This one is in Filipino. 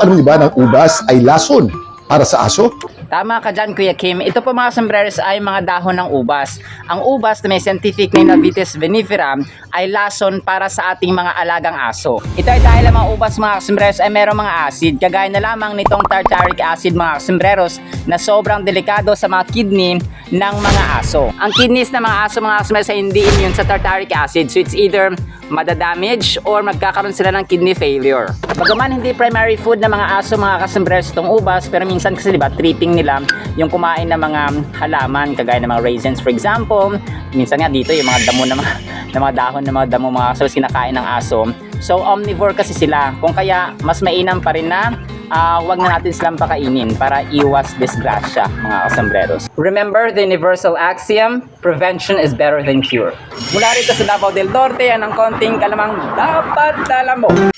Alam niyo ba ng ubas ay lason para sa aso? Tama ka dyan, Kuya Kim. Ito po mga sombreros ay mga dahon ng ubas. Ang ubas na may scientific name na Vitis vinifera ay lason para sa ating mga alagang aso. Ito ay dahil ang mga ubas mga sombreros ay merong mga acid, kagaya na lamang nitong tartaric acid mga sombreros na sobrang delikado sa mga kidney ng mga aso. Ang kidneys ng mga aso mga sombreros ay hindi immune sa tartaric acid, so it's either madadamage or magkakaroon sila ng kidney failure. Bagaman hindi primary food ng mga aso mga kasembres itong ubas, pero minsan kasi diba tripping nila yung kumain ng mga halaman kagaya ng mga raisins for example. Minsan nga dito yung mga damo ng mga, ng mga dahon ng mga damo mga aso kinakain ng aso. So omnivore kasi sila. Kung kaya mas mainam pa rin na ah, wag na natin silang pakainin para iwas disgrasya mga kasembreros. Remember the universal axiom, prevention is better than cure. Mula rito sa Davao del Norte, yan ang konting kalamang dapat alam mo.